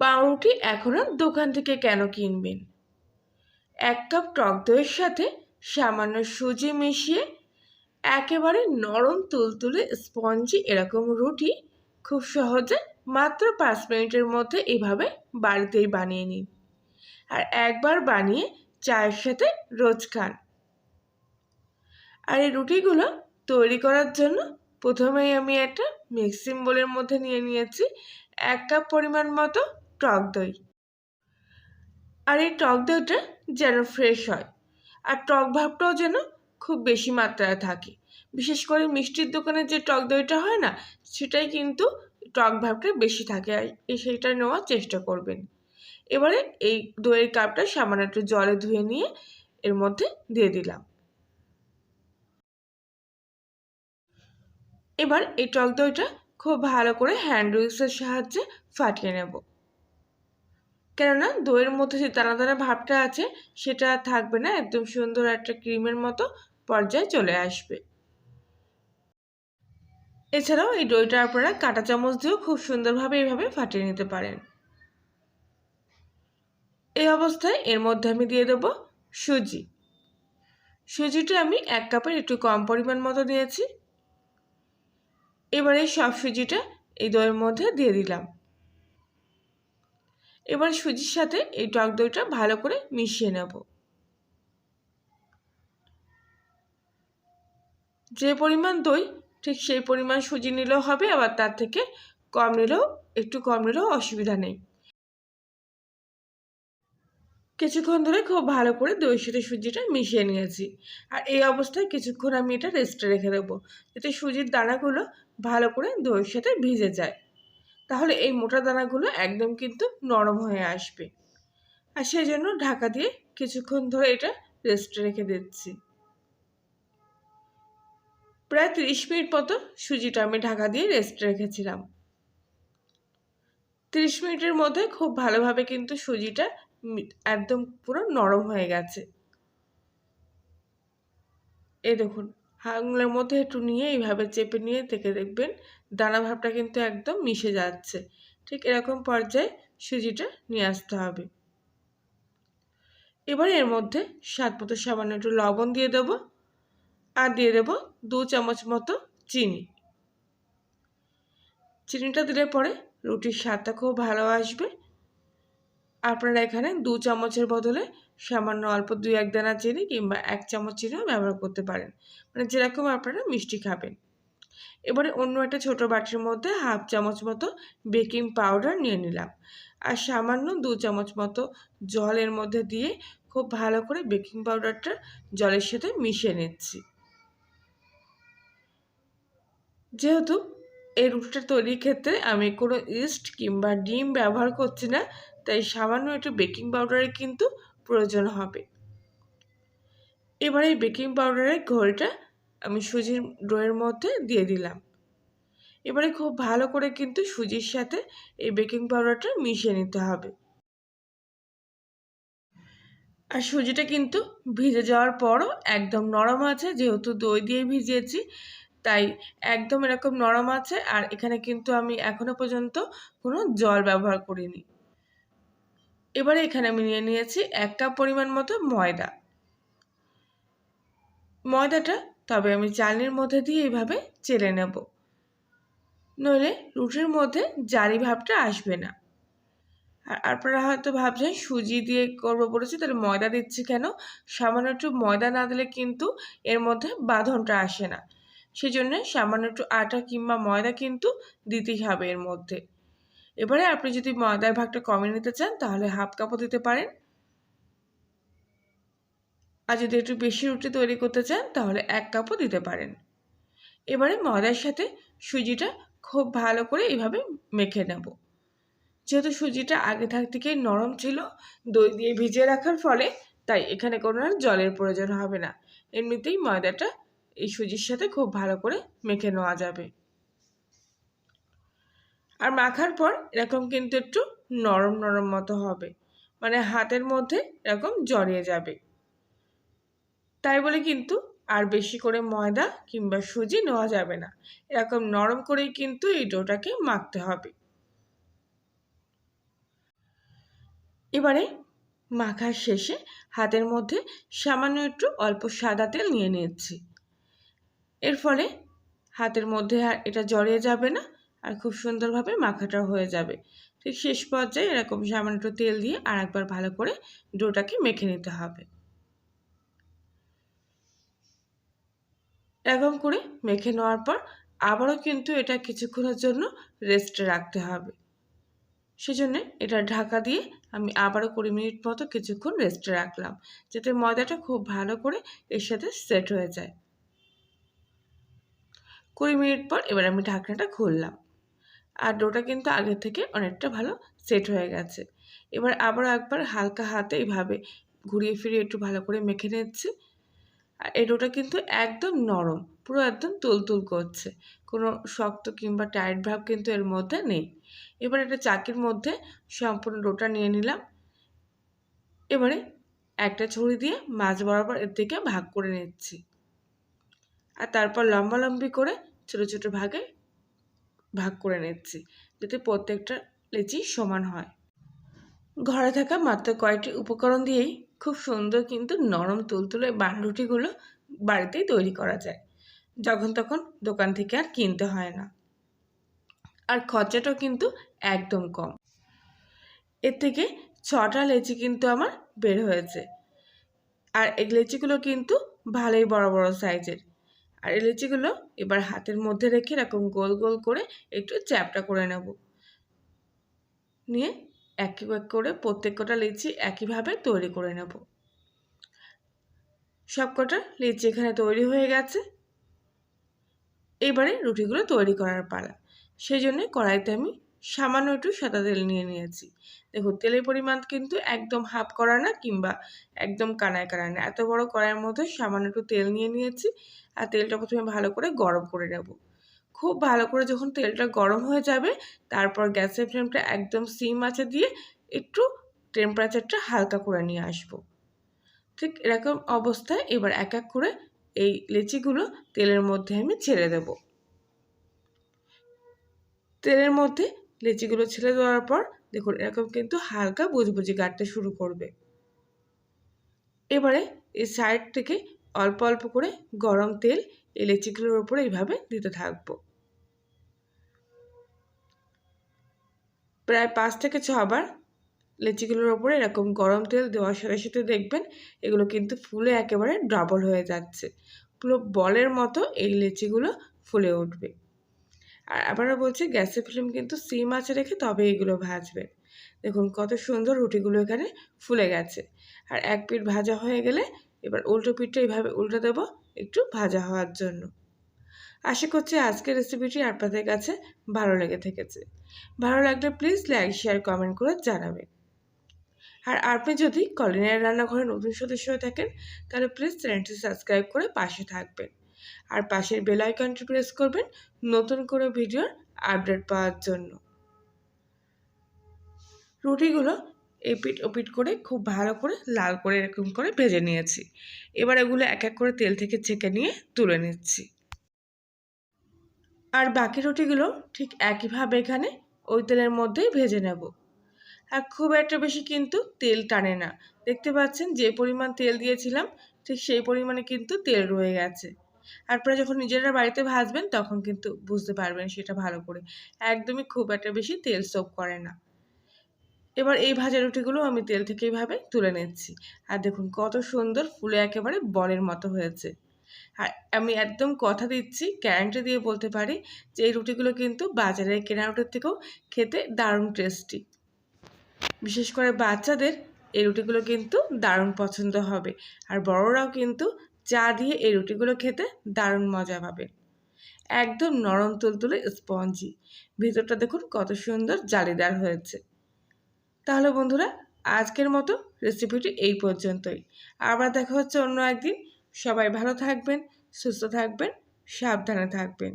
পাউরুটি এখন আর দোকান থেকে কেন কিনবেন? এক কাপ টক দইয়ের সাথে সামান্য সুজি মিশিয়ে একেবারে নরম তুলতুলে স্পঞ্জি এরকম রুটি খুব সহজে মাত্র পাঁচ মিনিটের মধ্যে এভাবে বাড়িতেই বানিয়ে নিন। আর একবার বানিয়ে চায়ের সাথে রোজ খান। আর এই রুটিগুলো তৈরি করার জন্য প্রথমেই আমি একটা মিক্সিং বোলের মধ্যে নিয়ে নিয়েছি। এক কাপ পরিমাণ মতো টক দই। আর এই টক দইটা যেন ফ্রেশ হয়। আর টক ভাবটাও যেন খুব বেশি মাত্রায় থাকে। বিশেষ করে মিষ্টির দোকানে যে টক দইটা হয় না, সেটাই কিন্তু টক ভাবটা বেশি থাকে আর সেইটা নেওয়ার চেষ্টা করবেন। এবারে এই দইয়ের কাপটা সামান্য একটু জলে ধুয়ে নিয়ে এর মধ্যে দিয়ে দিলাম। এবার এই টক দইটা খুব ভালো করে হ্যান্ড উইক্সের সাহায্যে ফাটিয়ে নেব। কেননা দইয়ের মধ্যে যে দানা দানা ভাবটা আছে, সেটা থাকবে না, একদম সুন্দর একটা ক্রিমের মতো পর্যায়ে চলে আসবে। এছাড়াও এই দইটা আপনারা কাঁটা চামচ দিয়েও খুব সুন্দরভাবে এইভাবে ফাটিয়ে নিতে পারেন। এই অবস্থায় এর মধ্যে আমি দিয়ে দেব সুজি। সুজিটা আমি এক কাপের একটু কম পরিমাণ মতো দিয়েছি। এবারে সব সুজিটা এই দইয়ের মধ্যে দিয়ে দিলাম। এবার সুজির সাথে এই টক দইটা ভালো করে মিশিয়ে নেব। যে পরিমাণ দই, ঠিক সেই পরিমাণ সুজি নিলেও হবে, আবার তার থেকে কম নিলেও, একটু কম নিলেও অসুবিধা নেই। কিছুক্ষণ ধরে খুব ভালো করে দই সাথে সুজিটা মিশিয়ে নিয়েছি। আর এই অবস্থায় কিছুক্ষণ আমি এটা রেস্টে রেখে দেবো, যাতে সুজির দানাগুলো ভালো করে দইয়ের সাথে ভিজে যায়। তাহলে এই মোটা দানাগুলো একদম কিন্তু নরম হয়ে আসবে। আর সেই জন্য ঢাকা দিয়ে কিছুক্ষণ ধরে এটা রেস্টে রেখে দিচ্ছি। প্রায় তিরিশ মিনিট মতো সুজিটা আমি ঢাকা দিয়ে রেস্ট রেখেছিলাম। তিরিশ মিনিটের মধ্যে খুব ভালোভাবে কিন্তু সুজিটা একদম পুরো নরম হয়ে গেছে। এই দেখুন আঙুলের মধ্যে একটু নিয়ে এইভাবে চেপে নিয়ে থেকে দেখবেন দানা ভাবটা কিন্তু একদম মিশে যাচ্ছে। ঠিক এরকম পর্যায়ে সুজিটা নিয়ে আসতে হবে। এবার এর মধ্যে স্বাদ মতো সামান্য একটু লবণ দিয়ে দেব আর দিয়ে দেব দু চামচ মতো চিনি। চিনিটা দিলে পরে রুটির স্বাদটা খুব ভালো আসবে। আপনারা এখানে দু চামচের বদলে সামান্য অল্প দুই এক দানা চিনি কিংবা এক চামচ চিনিও ব্যবহার করতে পারেন। মানে যেরকম আপনারা মিষ্টি খাবেন। এবারে অন্য একটা ছোটো বাটির মধ্যে হাফ চামচ মতো বেকিং পাউডার নিয়ে নিলাম। আর সামান্য দু চামচ মতো জলের মধ্যে দিয়ে খুব ভালো করে বেকিং পাউডারটা জলের সাথে মিশিয়ে নিচ্ছি। যেহেতু এই রুটিটা তৈরির ক্ষেত্রে আমি কোনো ইস্ট কিংবা ডিম ব্যবহার করছি না তাই সামান্য একটু বেকিং পাউডারের কিন্তু প্রয়োজন হবে। এবার এই বেকিং পাউডারের ঘোলটা আমি সুজির ডোয়ের মধ্যে দিয়ে দিলাম। এবারে খুব ভালো করে কিন্তু সুজির সাথে এই বেকিং পাউডারটা মিশিয়ে নিতে হবে। আর সুজিটা কিন্তু ভিজে যাওয়ার পরও একদম নরম আছে, যেহেতু দই দিয়ে ভিজিয়েছি, তাই একদম এরকম নরম আছে। আর এখানে কিন্তু আমি এখনও পর্যন্ত কোনো জল ব্যবহার করিনি। এবারে এখানে আমি নিয়ে নিয়েছি এক কাপ পরিমাণ মতো ময়দা। ময়দাটা তবে আমি চালনির মধ্যে দিয়ে এইভাবে চেলে নেব। নইলে রুটির মধ্যে জারি ভাবটা আসবে না। আর আপনারা হয়তো ভাবছেন, সুজি দিয়ে করব বলেছি, তাহলে ময়দা দিচ্ছি কেন? সামান্য একটু ময়দা না দিলে কিন্তু এর মধ্যে বাঁধনটা আসে না। সেই জন্য সামান্য একটু আটা কিংবা ময়দা কিন্তু দিতেই হবে এর মধ্যে। এবারে আপনি যদি ময়দার ভাগটা কমিয়ে নিতে চান, তাহলে হাফ কাপও দিতে পারেন। আর যদি একটু বেশি রুটি তৈরি করতে চান, তাহলে এক কাপও দিতে পারেন। এবারে ময়দার সাথে সুজিটা খুব ভালো করে এইভাবে মেখে নেব। যেহেতু সুজিটা আগে থাক থেকেই নরম ছিল, দই দিয়ে ভিজিয়ে রাখার ফলে তাই এখানে কোনো আর জলের প্রয়োজন হবে না। এমনিতেই ময়দাটা এই সুজির সাথে খুব ভালো করে মেখে নেওয়া যাবে। আর মাখার পর এরকম কিন্তু একটু নরম নরম মতো হবে। মানে হাতের মধ্যে এরকম জড়িয়ে যাবে। তাই বলে কিন্তু আর বেশি করে ময়দা কিংবা সুজি নেওয়া যাবে না। এরকম নরম করেই কিন্তু এই ডোটাকে মাখতে হবে। এবারে মাখার শেষে হাতের মধ্যে সামান্য একটু অল্প সাদা তেল নিয়ে নিচ্ছি। এর ফলে হাতের মধ্যে আর এটা জড়িয়ে যাবে না। আর খুব সুন্দরভাবে মাখাটা হয়ে যাবে। ঠিক শেষ পর্যায়ে এরকম সামান্য একটু তেল দিয়ে আর একবার ভালো করে ডোটাকে মেখে নিতে হবে। এরকম করে মেখে নেওয়ার পর আবারও কিন্তু এটা কিছুক্ষণের জন্য রেস্টে রাখতে হবে। সেজন্য এটা ঢাকা দিয়ে আমি আবারও কুড়ি মিনিট মতো কিছুক্ষণ রেস্টে রাখলাম, যাতে ময়দাটা খুব ভালো করে এর সাথে সেট হয়ে যায়। কুড়ি মিনিট পর এবার আমি ঢাকনাটা খুললাম। আর ডোটা কিন্তু আগের থেকে অনেকটা ভালো সেট হয়ে গেছে। এবার আবার একবার হালকা হাতে এইভাবে ঘুরিয়ে ফিরিয়ে একটু ভালো করে মেখে নিচ্ছি। আর এই ডোটা কিন্তু একদম নরম, পুরো একদম তুলতুল করছে। কোনো শক্ত কিংবা টাইট ভাব কিন্তু এর মধ্যে নেই। এবার একটা চাকির মধ্যে সম্পূর্ণ ডোটা নিয়ে নিলাম। এবারে একটা ছুরি দিয়ে মাছ বরাবর এর থেকে ভাগ করে নিচ্ছি। আর তারপর লম্বা লম্বি করে ছোটো ছোটো ভাগে ভাগ করে নিচ্ছি, যাতে প্রত্যেকটা লেচি সমান হয়। ঘরে থাকা মাত্র কয়েকটি উপকরণ দিয়েই খুব সুন্দর কিন্তু নরম তুলতুলে বানরুটিগুলো বাড়িতেই তৈরি করা যায়। যখন তখন দোকান থেকে আর কিনতে হয় না। আর খরচাটাও কিন্তু একদম কম। এর থেকে ছটা লেচি কিন্তু আমার বের হয়েছে। আর এই লেচিগুলো কিন্তু ভালোই বড় বড় সাইজের। আর এই এবার হাতের মধ্যে রেখে এরকম গোল গোল করে একটু চ্যাপটা করে নেব। নিয়ে এক এক করে প্রত্যেক কটা লিচি একইভাবে তৈরি করে নেব। সব কটা লিচি এখানে তৈরি হয়ে গেছে। এবারে রুটিগুলো তৈরি করার পালা। সেই জন্যে কড়াইতে আমি সামান্য একটু সাদা তেল নিয়ে নিয়েছি। দেখো, তেলের পরিমাণ কিন্তু একদম হাফ করা না কিংবা একদম কানায় কানায় না। এত বড় কড়াইয়ের মধ্যে সামান্য একটু তেল নিয়ে নিয়েছি আর তেলটা প্রথমে ভালো করে গরম করে নেব। খুব ভালো করে যখন তেলটা গরম হয়ে যাবে, তারপর গ্যাসের ফ্লেমটা একদম সিম আছে দিয়ে একটু টেম্পারেচারটা হালকা করে নিয়ে আসব। ঠিক এরকম অবস্থায় এবার এক এক করে এই লেচিগুলো তেলের মধ্যে আমি ছেড়ে দেব। তেলের মধ্যে লেচিগুলো ছেড়ে দেওয়ার পর দেখুন এরকম কিন্তু হালকা বুঝবুঝি কাটতে শুরু করবে। এবারে এই সাইড থেকে অল্প অল্প করে গরম তেল এই লেচিগুলোর ওপরে এইভাবে দিতে থাকব। প্রায় পাঁচ থেকে ছবার লেচিগুলোর ওপরে এরকম গরম তেল দেওয়ার সাথে সাথে দেখবেন এগুলো কিন্তু ফুলে একেবারে ডবল হয়ে যাচ্ছে। পুরো বলের মতো এই লেচিগুলো ফুলে উঠবে। আর আবারও বলছি, গ্যাসের ফ্লেম কিন্তু সিম আছে রেখে তবে এগুলো ভাজবেন দেখুন কত সুন্দর রুটিগুলো এখানে ফুলে গেছে। আর এক পিঠ ভাজা হয়ে গেলে এবার উল্টো পিঠটা এইভাবে উল্টো দেবো একটু ভাজা হওয়ার জন্য। আশা করছি আজকের রেসিপিটি আপনাদের কাছে ভালো লেগে থেকেছে। ভালো লাগলে প্লিজ লাইক শেয়ার কমেন্ট করে জানাবেন। আর আপনি যদি কলিনের রান্নাঘরে নতুন সদস্য হয়ে থাকেন, তাহলে প্লিজ চ্যানেলটি সাবস্ক্রাইব করে পাশে থাকবেন। আর পাশের বেল আইকনটি প্রেস করবেন নতুন করে ভিডিওর আপডেট পাওয়ার জন্য। রুটিগুলো এপিট ওপিট করে খুব ভালো করে, লাল করে এরকম করে ভেজে নিয়েছি। এবার এগুলো এক এক করে তেল থেকে ছেঁকে নিয়ে তুলে নিচ্ছি। আর বাকি রুটিগুলো ঠিক একইভাবে এখানে ওই তেলের মধ্যেই ভেজে নেব। আর খুব একটা বেশি কিন্তু তেল টানে না। দেখতে পাচ্ছেন যে পরিমাণ তেল দিয়েছিলাম, ঠিক সেই পরিমাণে কিন্তু তেল রয়ে গেছে। আপনারা যখন নিজেরা বাড়িতে ভাজবেন, তখন কিন্তু বুঝতে পারবেন সেটা ভালো করে। একদমই খুব একটা বেশি তেল সোপ করে না। এবার এই ভাজা রুটিগুলো আমি তেল থেকে এইভাবে তুলে নিচ্ছি। আর দেখুন, কত সুন্দর ফুলে একেবারে বলের মতো হয়েছে। আর আমি একদম কথা দিচ্ছি গ্যারান্টি দিয়ে বলতে পারি যে এই রুটিগুলো কিন্তু বাজারে কেনা রুটির থেকেও খেতে দারুণ টেস্টি বিশেষ করে বাচ্চাদের এই রুটিগুলো কিন্তু দারুণ পছন্দ হবে। আর বড়রাও কিন্তু চা দিয়ে এই রুটিগুলো খেতে দারুণ মজা পাবে। একদম নরম তুলতুলে স্পঞ্জি। ভিতরটা দেখুন কত সুন্দর জালিদার হয়েছে। তাহলে বন্ধুরা, আজকের মতো রেসিপিটি এই পর্যন্তই। আবার দেখা হচ্ছে অন্য একদিন। সবাই ভালো থাকবেন, সুস্থ থাকবেন, সাবধানে থাকবেন।